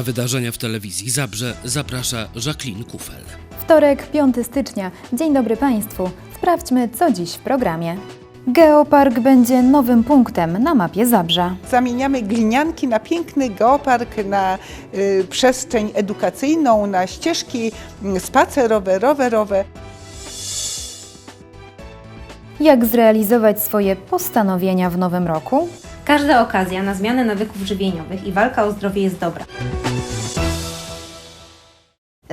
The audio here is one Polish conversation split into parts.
Na wydarzenia w telewizji Zabrze zaprasza Jacqueline Kufel. Wtorek, 5 stycznia. Dzień dobry Państwu. Sprawdźmy, co dziś w programie. Geopark będzie nowym punktem na mapie Zabrza. Zamieniamy glinianki na piękny geopark, na y, przestrzeń edukacyjną, na ścieżki y, spacerowe, rowerowe. Jak zrealizować swoje postanowienia w nowym roku? Każda okazja na zmianę nawyków żywieniowych i walka o zdrowie jest dobra.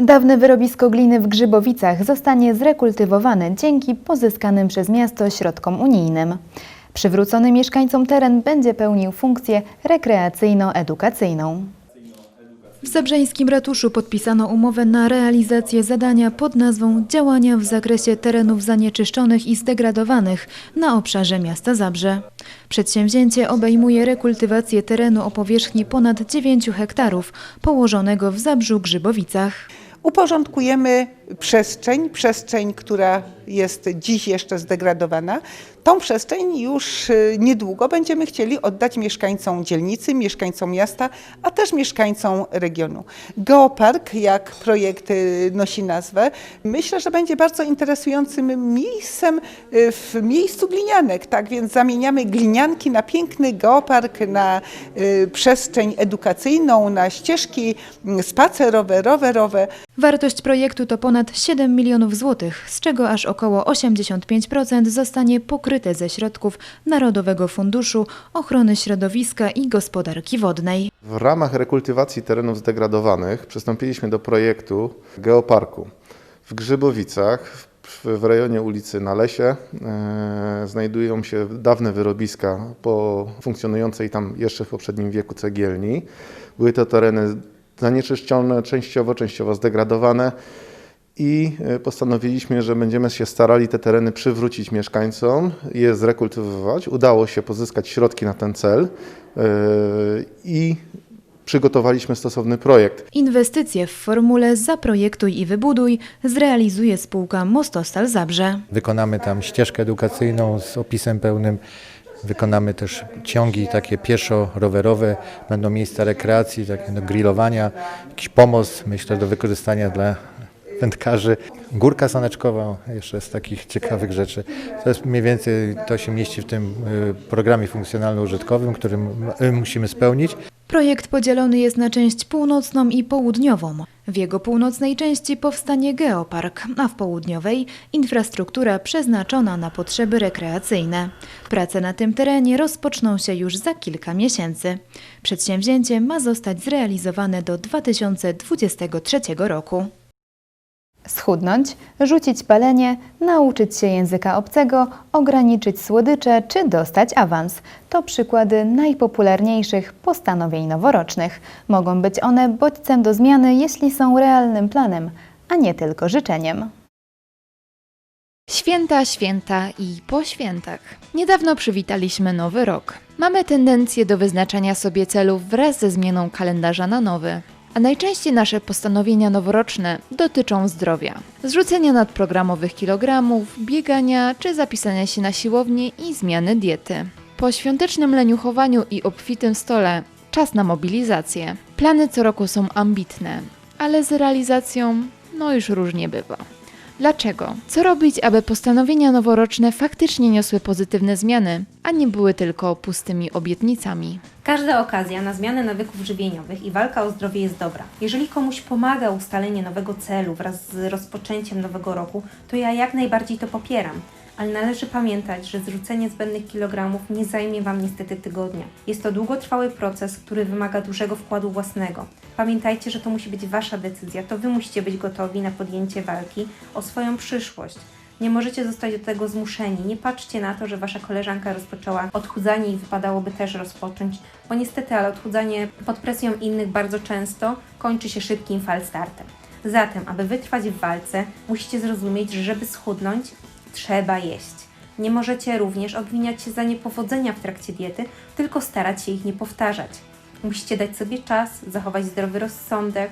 Dawne wyrobisko gliny w Grzybowicach zostanie zrekultywowane dzięki pozyskanym przez miasto środkom unijnym. Przywrócony mieszkańcom teren będzie pełnił funkcję rekreacyjno-edukacyjną. W Zabrzeńskim Ratuszu podpisano umowę na realizację zadania pod nazwą Działania w zakresie terenów zanieczyszczonych i zdegradowanych na obszarze miasta Zabrze. Przedsięwzięcie obejmuje rekultywację terenu o powierzchni ponad 9 hektarów położonego w Zabrzu Grzybowicach. Uporządkujemy przestrzeń, przestrzeń, która jest dziś jeszcze zdegradowana. Tą przestrzeń już y, niedługo będziemy chcieli oddać mieszkańcom dzielnicy, mieszkańcom miasta, a też mieszkańcom regionu. Geopark, jak projekt y, nosi nazwę, myślę, że będzie bardzo interesującym miejscem y, w miejscu glinianek. Tak więc zamieniamy glinianki na piękny geopark, na przestrzeń edukacyjną, na ścieżki y, spacerowe, rowerowe. Wartość projektu to ponad 7 milionów złotych, z czego aż około 85% zostanie pokryte ze środków Narodowego Funduszu Ochrony Środowiska i Gospodarki Wodnej. W ramach rekultywacji terenów zdegradowanych przystąpiliśmy do projektu Geoparku. W Grzybowicach, w, w rejonie ulicy Na Lesie, e, znajdują się dawne wyrobiska po funkcjonującej tam jeszcze w poprzednim wieku cegielni. Były to tereny zanieczyszczone, częściowo, częściowo zdegradowane i e, postanowiliśmy, że będziemy się starali te tereny przywrócić mieszkańcom, je zrekultywować. Udało się pozyskać środki na ten cel e, i przygotowaliśmy stosowny projekt. Inwestycje w formule Zaprojektuj i Wybuduj zrealizuje spółka Mostostal Zabrze. Wykonamy tam ścieżkę edukacyjną z opisem pełnym. Wykonamy też ciągi takie pieszo-rowerowe, będą miejsca rekreacji, takie do grillowania, jakiś pomost, myślę, do wykorzystania dla wędkarzy. Górka saneczkowa, jeszcze z takich ciekawych rzeczy. To jest mniej więcej, to się mieści w tym y, programie funkcjonalno-użytkowym, który y, musimy spełnić. Projekt podzielony jest na część północną i południową. W jego północnej części powstanie geopark, a w południowej infrastruktura przeznaczona na potrzeby rekreacyjne. Prace na tym terenie rozpoczną się już za kilka miesięcy. Przedsięwzięcie ma zostać zrealizowane do 2023 roku. Schudnąć, rzucić palenie, nauczyć się języka obcego, ograniczyć słodycze czy dostać awans. To przykłady najpopularniejszych postanowień noworocznych. Mogą być one bodźcem do zmiany, jeśli są realnym planem, a nie tylko życzeniem. Święta, święta i po świętach. Niedawno przywitaliśmy nowy rok. Mamy tendencję do wyznaczania sobie celów wraz ze zmianą kalendarza na nowy. A najczęściej nasze postanowienia noworoczne dotyczą zdrowia. Zrzucenia nadprogramowych kilogramów, biegania czy zapisania się na siłownię i zmiany diety. Po świątecznym leniuchowaniu i obfitym stole czas na mobilizację. Plany co roku są ambitne, ale z realizacją no już różnie bywa. Dlaczego? Co robić, aby postanowienia noworoczne faktycznie niosły pozytywne zmiany, a nie były tylko pustymi obietnicami? Każda okazja na zmianę nawyków żywieniowych i walka o zdrowie jest dobra. Jeżeli komuś pomaga ustalenie nowego celu wraz z rozpoczęciem nowego roku, to ja jak najbardziej to popieram. Ale należy pamiętać, że zrzucenie zbędnych kilogramów nie zajmie Wam niestety tygodnia. Jest to długotrwały proces, który wymaga dużego wkładu własnego. Pamiętajcie, że to musi być Wasza decyzja, to Wy musicie być gotowi na podjęcie walki o swoją przyszłość. Nie możecie zostać do tego zmuszeni. Nie patrzcie na to, że wasza koleżanka rozpoczęła odchudzanie i wypadałoby też rozpocząć, bo niestety, ale odchudzanie pod presją innych bardzo często kończy się szybkim falstartem. Zatem, aby wytrwać w walce, musicie zrozumieć, że żeby schudnąć, trzeba jeść. Nie możecie również obwiniać się za niepowodzenia w trakcie diety, tylko starać się ich nie powtarzać. Musicie dać sobie czas, zachować zdrowy rozsądek,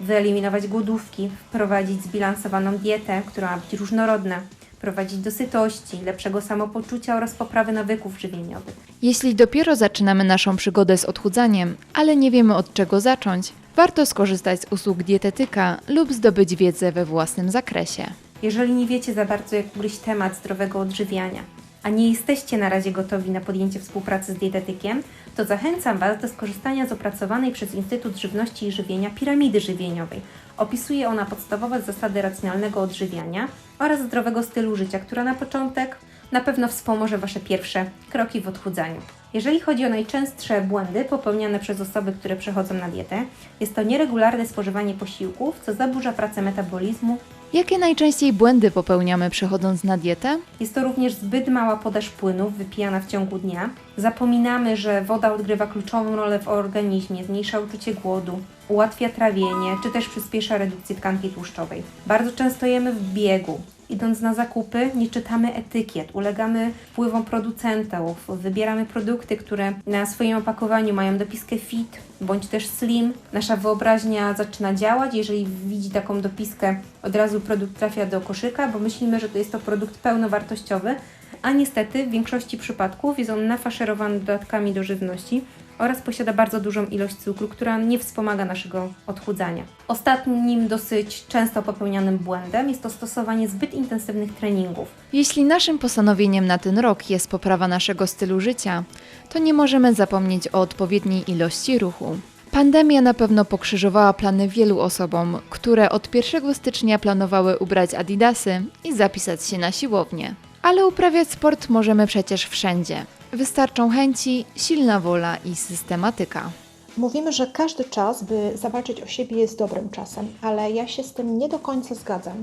wyeliminować głodówki, wprowadzić zbilansowaną dietę, która ma być różnorodna, prowadzić do sytości, lepszego samopoczucia oraz poprawy nawyków żywieniowych. Jeśli dopiero zaczynamy naszą przygodę z odchudzaniem, ale nie wiemy od czego zacząć, warto skorzystać z usług dietetyka lub zdobyć wiedzę we własnym zakresie. Jeżeli nie wiecie za bardzo, jak ugryźć temat zdrowego odżywiania, a nie jesteście na razie gotowi na podjęcie współpracy z dietetykiem, to zachęcam Was do skorzystania z opracowanej przez Instytut Żywności i Żywienia piramidy żywieniowej. Opisuje ona podstawowe zasady racjonalnego odżywiania oraz zdrowego stylu życia, która na początek na pewno wspomoże Wasze pierwsze kroki w odchudzaniu. Jeżeli chodzi o najczęstsze błędy popełniane przez osoby, które przechodzą na dietę, jest to nieregularne spożywanie posiłków, co zaburza pracę metabolizmu, Jakie najczęściej błędy popełniamy przechodząc na dietę? jest to również zbyt mała podaż płynów wypijana w ciągu dnia. Zapominamy, że woda odgrywa kluczową rolę w organizmie, zmniejsza uczucie głodu, ułatwia trawienie, czy też przyspiesza redukcję tkanki tłuszczowej. Bardzo często jemy w biegu. Idąc na zakupy, nie czytamy etykiet, ulegamy wpływom producentów, wybieramy produkty, które na swoim opakowaniu mają dopiskę fit bądź też slim. Nasza wyobraźnia zaczyna działać, jeżeli widzi taką dopiskę, od razu produkt trafia do koszyka, bo myślimy, że to jest to produkt pełnowartościowy, a niestety w większości przypadków jest on nafaszerowany dodatkami do żywności oraz posiada bardzo dużą ilość cukru, która nie wspomaga naszego odchudzania. Ostatnim dosyć często popełnianym błędem jest to stosowanie zbyt intensywnych treningów. Jeśli naszym postanowieniem na ten rok jest poprawa naszego stylu życia, to nie możemy zapomnieć o odpowiedniej ilości ruchu. Pandemia na pewno pokrzyżowała plany wielu osobom, które od 1 stycznia planowały ubrać adidasy i zapisać się na siłownię. Ale uprawiać sport możemy przecież wszędzie. Wystarczą chęci, silna wola i systematyka. Mówimy, że każdy czas, by zawalczyć o siebie, jest dobrym czasem, ale ja się z tym nie do końca zgadzam.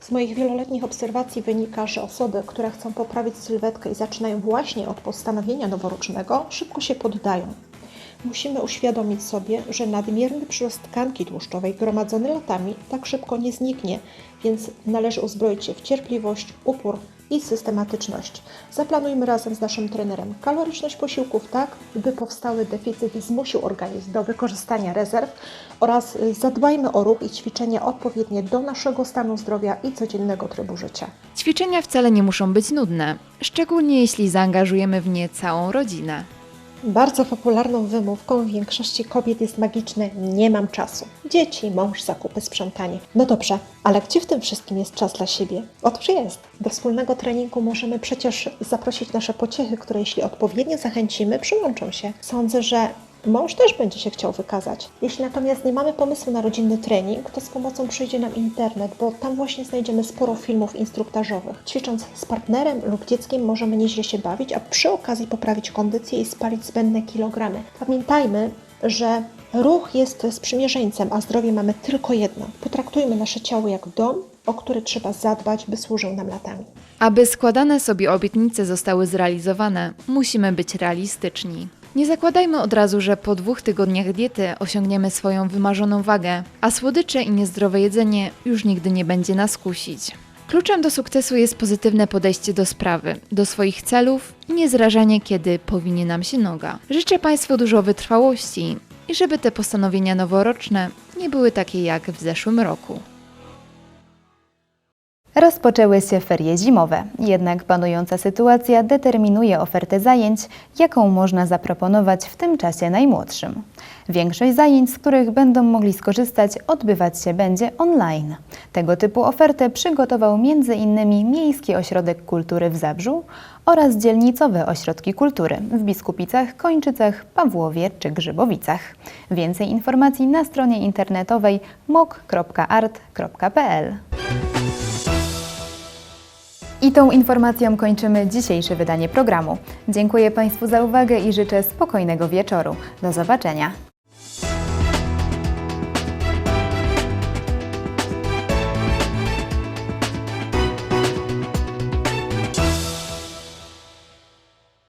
Z moich wieloletnich obserwacji wynika, że osoby, które chcą poprawić sylwetkę i zaczynają właśnie od postanowienia noworocznego, szybko się poddają. Musimy uświadomić sobie, że nadmierny przyrost tkanki tłuszczowej gromadzony latami tak szybko nie zniknie, więc należy uzbroić się w cierpliwość, upór i systematyczność. Zaplanujmy razem z naszym trenerem kaloryczność posiłków tak, by powstały deficyt zmusił organizm do wykorzystania rezerw oraz y, zadbajmy o ruch i ćwiczenia odpowiednie do naszego stanu zdrowia i codziennego trybu życia. Ćwiczenia wcale nie muszą być nudne, szczególnie jeśli zaangażujemy w nie całą rodzinę. Bardzo popularną wymówką większości kobiet jest magiczne nie mam czasu. Dzieci, mąż, zakupy, sprzątanie. No dobrze, ale gdzie w tym wszystkim jest czas dla siebie? Otóż jest. Do wspólnego treningu możemy przecież zaprosić nasze pociechy, które jeśli odpowiednio zachęcimy, przyłączą się. Sądzę, że Mąż też będzie się chciał wykazać. Jeśli natomiast nie mamy pomysłu na rodzinny trening, to z pomocą przyjdzie nam internet, bo tam właśnie znajdziemy sporo filmów instruktażowych. Ćwicząc z partnerem lub dzieckiem możemy nieźle się bawić, a przy okazji poprawić kondycję i spalić zbędne kilogramy. Pamiętajmy, że ruch jest sprzymierzeńcem, a zdrowie mamy tylko jedno. Potraktujmy nasze ciało jak dom, o który trzeba zadbać, by służył nam latami. Aby składane sobie obietnice zostały zrealizowane, musimy być realistyczni. Nie zakładajmy od razu, że po dwóch tygodniach diety osiągniemy swoją wymarzoną wagę, a słodycze i niezdrowe jedzenie już nigdy nie będzie nas kusić. Kluczem do sukcesu jest pozytywne podejście do sprawy, do swoich celów i niezrażanie, kiedy powinie nam się noga. Życzę Państwu dużo wytrwałości i żeby te postanowienia noworoczne nie były takie jak w zeszłym roku. Rozpoczęły się ferie zimowe, jednak panująca sytuacja determinuje ofertę zajęć, jaką można zaproponować w tym czasie najmłodszym. Większość zajęć, z których będą mogli skorzystać, odbywać się będzie online. Tego typu ofertę przygotował m.in. Miejski Ośrodek Kultury w Zabrzu oraz dzielnicowe ośrodki kultury w Biskupicach, Kończycach, Pawłowie czy Grzybowicach. Więcej informacji na stronie internetowej mok.art.pl. I tą informacją kończymy dzisiejsze wydanie programu. Dziękuję Państwu za uwagę i życzę spokojnego wieczoru. Do zobaczenia.